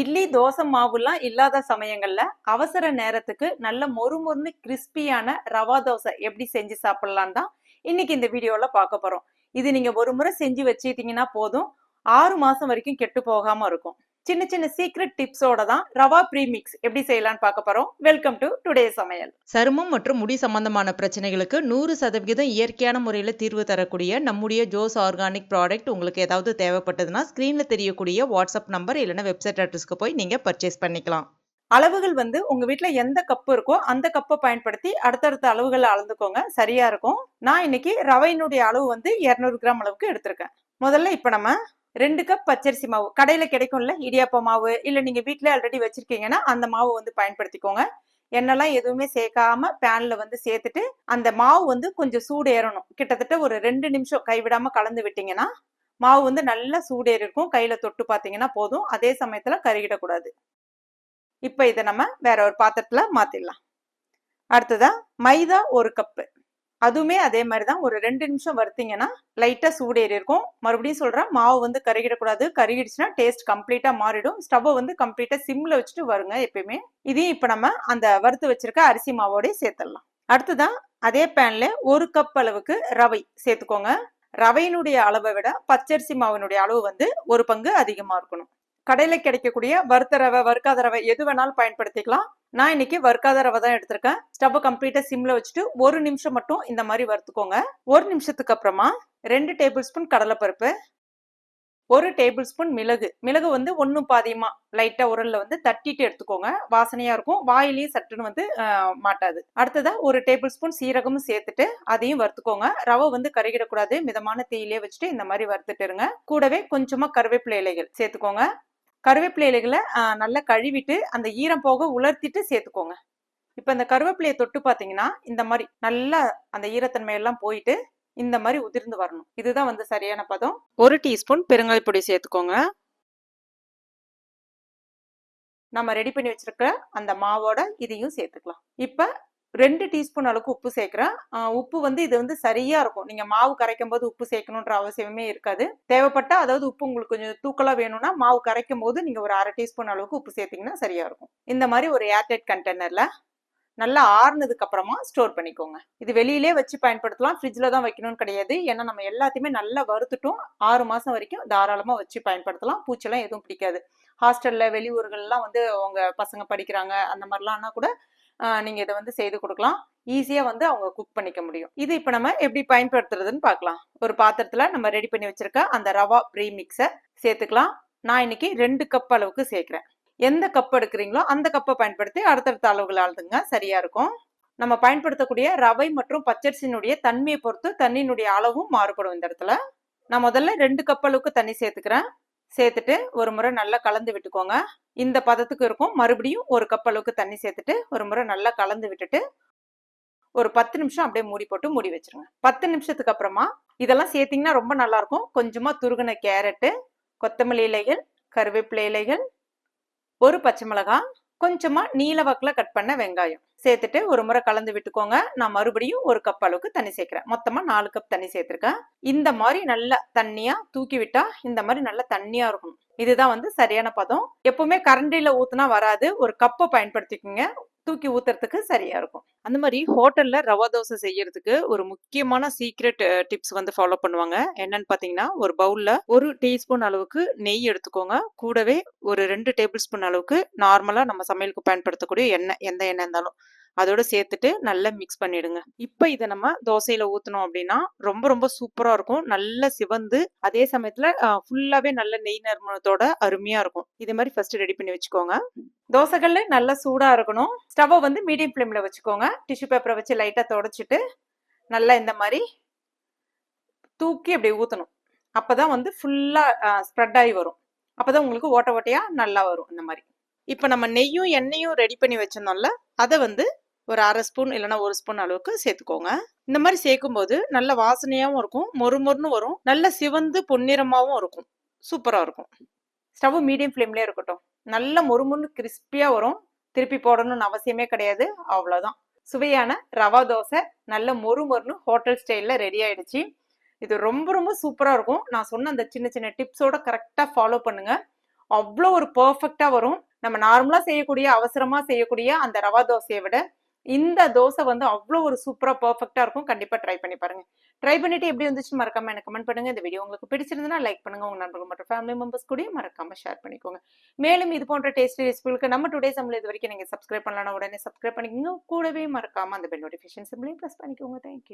இட்லி தோசை மாவுலாம் இல்லாத சமயங்கள்ல அவசர நேரத்துக்கு நல்ல மொறுமொறுன்னு கிறிஸ்பியான ரவா தோசை எப்படி செஞ்சு சாப்பிடலாம் தான் இன்னைக்கு இந்த வீடியோல பார்க்க போறோம். இது நீங்க ஒரு முறை செஞ்சு வச்சுக்கிட்டீங்கன்னா போதும். ஆறு மாசம் வரைக்கும் கெட்டு போகாம இருக்கும். சின்ன சின்ன சீக்ரெட் டிப்ஸோட தான் ரவா ப்ரீமிக்ஸ் எப்படி செய்யலாம்னு பார்க்க போறோம். வெல்கம் டு டுடே சமையல். சருமம் மற்றும் முடி சம்பந்தமான பிரச்சனைகளுக்கு நூறு சதவிகிதம் இயற்கையான முறையில் தீர்வு தரக்கூடிய நம்முடைய ஜோஸ் ஆர்கானிக் ப்ராடக்ட் உங்களுக்கு ஏதாவது தேவைப்பட்டதுன்னா ஸ்க்ரீனில் தெரியக்கூடிய வாட்ஸ்அப் நம்பர் இல்லைன்னா வெப்சைட் அட்ரஸ்க்கு போய் நீங்கள் பர்ச்சேஸ் பண்ணிக்கலாம். அளவுகள் வந்து உங்க வீட்ல எந்த கப்பு இருக்கோ அந்த கப்பை பயன்படுத்தி அடுத்தடுத்த அளவுகளை அளந்துக்கோங்க. சரியா இருக்கும். நான் இன்னைக்கு ரவையினுடைய அளவு வந்து 200 கிராம் அளவுக்கு எடுத்திருக்கேன். முதல்ல இப்ப நம்ம ரெண்டு கப் பச்சரிசி மாவு. கடையில் கிடைக்கும்ல? இடியாப்ப மாவு. இல்லை நீங்கள் வீட்டில் ஆல்ரெடி வச்சுருக்கீங்கன்னா அந்த மாவு வந்து பயன்படுத்திக்கோங்க. எண்ணெய்லாம் எதுவுமே சேர்க்காம பேனில் வந்து சேர்த்துட்டு அந்த மாவு வந்து கொஞ்சம் சூடு ஏறணும் கிட்டத்தட்ட ஒரு ரெண்டு நிமிஷம் கைவிடாமல் கலந்து விட்டீங்கன்னா மாவு வந்து நல்லா சூடேறி இருக்கும் கையில் தொட்டு பார்த்தீங்கன்னா போதும். அதே சமயத்தில் கருகிடக்கூடாது. இப்போ இதை நம்ம வேற ஒரு பாத்திரத்தில் மாற்றிடலாம் அடுத்ததாக மைதா ஒரு கப்பு அதுவுமே அதே மாதிரி தான். ஒரு ரெண்டு நிமிஷம் வறுத்தீங்கன்னா லைட்டா சூடேறி இருக்கும். மறுபடியும் சொல்கிறேன் மாவு வந்து கருகிடக்கூடாது. கருகிடுச்சுன்னா டேஸ்ட் கம்ப்ளீட்டா மாறிடும். ஸ்டவ்வை வந்து கம்ப்ளீட்டா சிம்ல வச்சுட்டு வருங்க எப்பயுமே. இதையும் இப்போ நம்ம அந்த வறுத்து வச்சிருக்க அரிசி மாவோடய சேர்த்துடலாம். அடுத்ததான் அதே பேன்ல ஒரு கப் அளவுக்கு ரவை சேர்த்துக்கோங்க. ரவையினுடைய அளவை விட பச்சரிசி மாவினுடைய அளவு வந்து ஒரு பங்கு அதிகமா இருக்கணும். கடையில கிடைக்கக்கூடிய வறுத்த ரவை வறுக்காத ரவை எது வேணாலும் பயன்படுத்திக்கலாம். நான் இன்னைக்கு வறுக்காத ரவை தான் எடுத்திருக்கேன். ஸ்டவ் கம்ப்ளீட்டா சிம்ல வச்சுட்டு ஒரு நிமிஷம் மட்டும் இந்த மாதிரி வறுத்துக்கோங்க. ஒரு நிமிஷத்துக்கு அப்புறமா ரெண்டு டேபிள் ஸ்பூன் கடலைப்பருப்பு ஒரு டேபிள் ஸ்பூன் மிளகு. மிளகு வந்து ஒன்றும் பாதியமா? லைட்டா உரல்ல வந்து தட்டிட்டு எடுத்துக்கோங்க. வாசனையா இருக்கும். வாயிலையும் சட்டுன்னு வந்து மாட்டாது. அடுத்ததா ஒரு டேபிள் ஸ்பூன் சீரகமும் சேர்த்துட்டு அதையும் வறுத்துக்கோங்க. ரவை வந்து கருகிடக்கூடாது. மிதமான தீயிலே வச்சுட்டு இந்த மாதிரி வறுத்துட்டு இருங்க. கூடவே கொஞ்சமா கருவேப்பிலை இலைகள் சேர்த்துக்கோங்க. கருவேப்பிலை இலைகளை நல்லா கழுவிட்டு அந்த ஈரம் போக உலர்த்திட்டு சேர்த்துக்கோங்க. இப்போ இந்த கருவேப்பிலையை தொட்டு பார்த்தீங்கன்னா இந்த மாதிரி நல்லா அந்த ஈரத்தன்மையெல்லாம் போயிட்டு இந்த மாதிரி உதிர்ந்து வரணும். இதுதான் வந்து சரியான பதம். ஒரு டீஸ்பூன் பெருங்காயப்பொடி சேர்த்துக்கோங்க. நம்ம ரெடி பண்ணி வச்சிருக்கிற அந்த மாவோட இதையும் சேர்த்துக்கலாம். இப்போ ரெண்டு டீஸ்பூன் அளவுக்கு உப்பு சேர்க்குறேன். உப்பு வந்து இது வந்து சரியாக இருக்கும். நீங்கள் மாவு கரைக்கும் போது உப்பு சேர்க்கணுன்ற அவசியமே இருக்காது. தேவைப்பட்டால் அதாவது உப்பு உங்களுக்கு கொஞ்சம் தூக்கலாக வேணும்னா மாவு கரைக்கும் போது நீங்கள் ஒரு அரை டீஸ்பூன் அளவுக்கு உப்பு சேர்த்திங்கன்னா சரியாக இருக்கும். இந்த மாதிரி ஒரு ஏர்டைட் கண்டெய்னரில் நல்லா ஆறுனதுக்கு அப்புறமா ஸ்டோர் பண்ணிக்கோங்க. இது வெளியிலே வச்சு பயன்படுத்தலாம். ஃப்ரிட்ஜில் தான் வைக்கணும்னு கிடையாது. ஏன்னா நம்ம எல்லாத்தையுமே நல்லா வறுத்துட்டோம். ஆறு மாதம் வரைக்கும் தாராளமாக வச்சு பயன்படுத்தலாம். பூச்செல்லாம் எதுவும் பிடிக்காது. ஹாஸ்டலில் வெளியூர்கள்லாம் வந்து அவங்க பசங்க படிக்கிறாங்க அந்த மாதிரிலாம்னா கூட நீங்கள் நீங்க இதை வந்து செய்து கொடுக்கலாம். ஈஸியாக வந்து அவங்க குக் பண்ணிக்க முடியும். இது இப்போ நம்ம எப்படி பயன்படுத்துறதுன்னு பார்க்கலாம். ஒரு பாத்திரத்துல நம்ம ரெடி பண்ணி வச்சிருக்க அந்த ரவா ப்ரீ மிக்ஸை சேர்த்துக்கலாம். நான் இன்னைக்கு ரெண்டு கப் அளவுக்கு சேர்க்குறேன். எந்த கப் எடுக்கிறீங்களோ அந்த கப்பை பயன்படுத்தி அடுத்தடுத்த அளவுகள் அழுதுங்க சரியாக இருக்கும். நம்ம பயன்படுத்தக்கூடிய ரவை மற்றும் பச்சரிசியினுடைய தன்மையை பொறுத்து தண்ணியினுடைய அளவும் மாறுபடும் இந்த இடத்துல. நான் முதல்ல ரெண்டு கப் அளவுக்கு தண்ணி சேர்த்துக்கிறேன். சேர்த்துட்டு ஒரு முறை நல்லா கலந்து விட்டுக்கோங்க. இந்த பதத்துக்கு இருக்கும். மறுபடியும் ஒரு கப் அளவுக்கு தண்ணி சேர்த்துட்டு ஒரு முறை நல்லா கலந்து விட்டுட்டு ஒரு பத்து நிமிஷம் அப்படியே மூடி போட்டு மூடி வச்சிருங்க. பத்து நிமிஷத்துக்கு அப்புறமா இதெல்லாம் சேர்த்தீங்கன்னா ரொம்ப நல்லாயிருக்கும். கொஞ்சமாக துருகின துருகுன கேரட்டு கொத்தமல்லி இலைகள் கருவேப்பிலை இலைகள் ஒரு பச்சை மிளகாய் கொஞ்சமா நீல வாக்குல கட் பண்ண வெங்காயம். சேர்த்துட்டு ஒரு முறை கலந்து விட்டுக்கோங்க. நான் மறுபடியும் ஒரு கப் அளவுக்கு தண்ணி சேர்க்கிறேன். மொத்தமா நாலு கப் தண்ணி சேர்த்திருக்கேன். இந்த மாதிரி நல்லா தண்ணியா தூக்கி விட்டா இந்த மாதிரி நல்லா தண்ணியா இருக்கணும் இதுதான் வந்து சரியான பதம். எப்பவுமே கரண்டில ஊத்துனா வராது. ஒரு கப்பை பயன்படுத்திக்கோங்க. தூக்கி ஊத்துறதுக்கு சரியா இருக்கும். அந்த மாதிரி ஹோட்டல்ல ரவா தோசை செய்யறதுக்கு ஒரு முக்கியமான சீக்ரெட் டிப்ஸ் வந்து ஃபாலோ பண்ணுவாங்க. என்னன்னு பாத்தீங்கன்னா ஒரு பவுல்ல ஒரு டீஸ்பூன் அளவுக்கு நெய் எடுத்துக்கோங்க. கூடவே ஒரு ரெண்டு டேபிள் ஸ்பூன் அளவுக்கு நார்மலா நம்ம சமையலுக்கு பயன்படுத்தக்கூடிய எண்ணெய் எந்த எண்ணெய் இருந்தாலும். அதோட சேர்த்துட்டு நல்லா மிக்ஸ் பண்ணிடுங்க. இப்போ இதை நம்ம தோசையில ஊத்தணும் அப்படின்னா ரொம்ப ரொம்ப சூப்பரா இருக்கும். நல்ல சிவந்து அதே சமயத்துல ஃபுல்லாவே நல்ல நெய் நறுமணத்தோட அருமையா இருக்கும். இது மாதிரி ஃபர்ஸ்ட் ரெடி பண்ணி வச்சுக்கோங்க. தோசைகள்ல நல்லா சூடா இருக்கணும். ஸ்டவ்வை வந்து மீடியம் ஃப்ளேம்ல வச்சுக்கோங்க. டிஷ்யூ பேப்பரை வச்சு லைட்டா தொடச்சிட்டு நல்லா இந்த மாதிரி தூக்கி அப்படி ஊத்தணும். அப்பதான் வந்து ஃபுல்லா ஸ்ப்ரெட் ஆகி வரும். அப்பதான் உங்களுக்கு ஓட்ட ஓட்டையா நல்லா வரும் இந்த மாதிரி. இப்போ நம்ம நெய்யும் எண்ணெயும் ரெடி பண்ணி வச்சிருந்தோம்ல அதை வந்து ஒரு அரை ஸ்பூன் இல்லைன்னா ஒரு ஸ்பூன் அளவுக்கு சேர்த்துக்கோங்க. இந்த மாதிரி சேர்க்கும்போது நல்ல வாசனையாகவும் இருக்கும் மொறுமொறுன்னு வரும் நல்ல சிவந்து பொன்னிறமாகவும் இருக்கும். சூப்பராக இருக்கும். ஸ்டவ் மீடியம் ஃப்ளேம்லேயே இருக்கட்டும். நல்ல மொறுமொறுன்னு கிறிஸ்பியாக வரும். திருப்பி போடணும்னு அவசியமே கிடையாது. அவ்வளோதான் சுவையான ரவா தோசை நல்ல மொறுமொறுன்னு ஹோட்டல் ஸ்டைலில் ரெடி ஆயிடுச்சு. இது ரொம்ப ரொம்ப சூப்பராக இருக்கும். நான் சொன்ன அந்த சின்ன சின்ன டிப்ஸோட கரெக்டாக ஃபாலோ பண்ணுங்கள் அவ்வளோ ஒரு பர்ஃபெக்டாக வரும். நம்ம நார்மலாக செய்யக்கூடிய அவசரமாக செய்யக்கூடிய அந்த ரவா தோசையை விட இந்த தோசை வந்து அவ்வளோ ஒரு சூப்பராக பர்ஃபெக்டாக இருக்கும். கண்டிப்பாக ட்ரை பண்ணி பாருங்க. ட்ரை பண்ணிட்டு எப்படி வந்துச்சு மறக்காம எனக்கு கமெண்ட் பண்ணுங்க. இந்த வீடியோ உங்களுக்கு பிடிச்சிருந்தனா லைக் பண்ணுங்க. உங்க நண்பர்கள் மற்றும் ஃபேமிலி மெம்பர்ஸ் கூட மறக்காம ஷேர் பண்ணிக்கோங்க. மேலும் இது போன்ற டேஸ்டி ரெசிபிகளுக்கு நம்ம டுடே சம்பளம் இது வரைக்கும் நீங்க சப்ஸ்கிரைப் பண்ணலாம் உடனே சப்ஸ்கிரைப் பண்ணிக்கோங்க. கூடவே மறக்காம அந்த பெல் நோட்டிஃபிகேஷன் சிம்பிளையும் ப்ரெஸ் பண்ணிக்கோங்க. Thank you